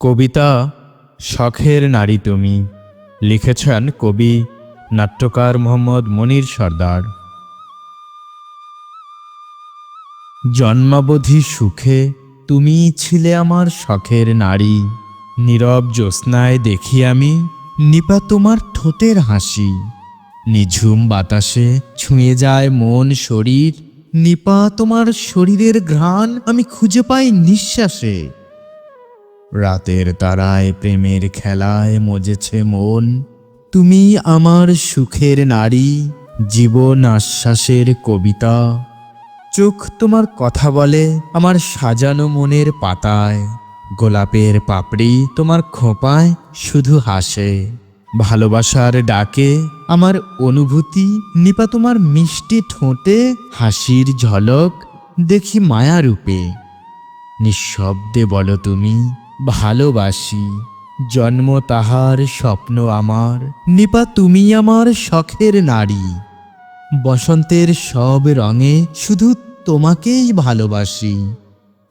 কবিতা, শখের নারী তুমি, লিখেছেন কবি, নাট্যকার মোহাম্মদ মনির সর্দার। জন্মাবধি সুখে তুমি ছিলে আমার শখের নারী, নীরব জ্যোৎস্নায় দেখি আমি নিপা তোমার ঠোঁটের হাসি। নিঝুম বাতাসে ছুঁয়ে যায় মন শরীর, নিপা তোমার শরীরের ঘ্রাণ আমি খুঁজে পাই নিঃশ্বাসে। রাতের তারায় প্রেমের খেলায় মজেছে মন। তুমি আমার সুখের নারী, জীবন আশ্বাসের কবিতা। চোখ তোমার কথা বলে আমার সাজানো মনের পাতায়। গোলাপের পাপড়ি তোমার খোঁপায় শুধু হাসে। ভালোবাসার ডাকে আমার অনুভূতি, নিপা তোমার মিষ্টি ঠোঁটে হাসির ঝলক দেখি মায়ারূপে। নিঃশব্দে বলো তুমি ভালোবাসি। জন্ম তাহার স্বপ্ন আমার। নিপা তুমি আমার শখের নারী। বসন্তের সব রঙে শুধু তোমাকেই ভালোবাসি।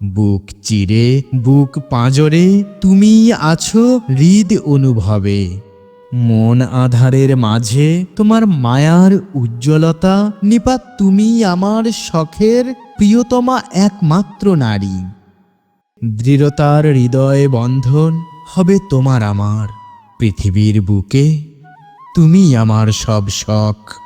বুক চিরে, বুক পাঁজরে তুমি আছো হৃদ অনুভবে। মন আধারের মাঝে তোমার মায়ার উজ্জ্বলতা। নিপা তুমি আমার শখের প্রিয়তমা একমাত্র নারী। দৃঢ়তার হৃদয়ে বন্ধন হবে তোমার আমার পৃথিবীর বুকে। তুমি আমার সব শখ।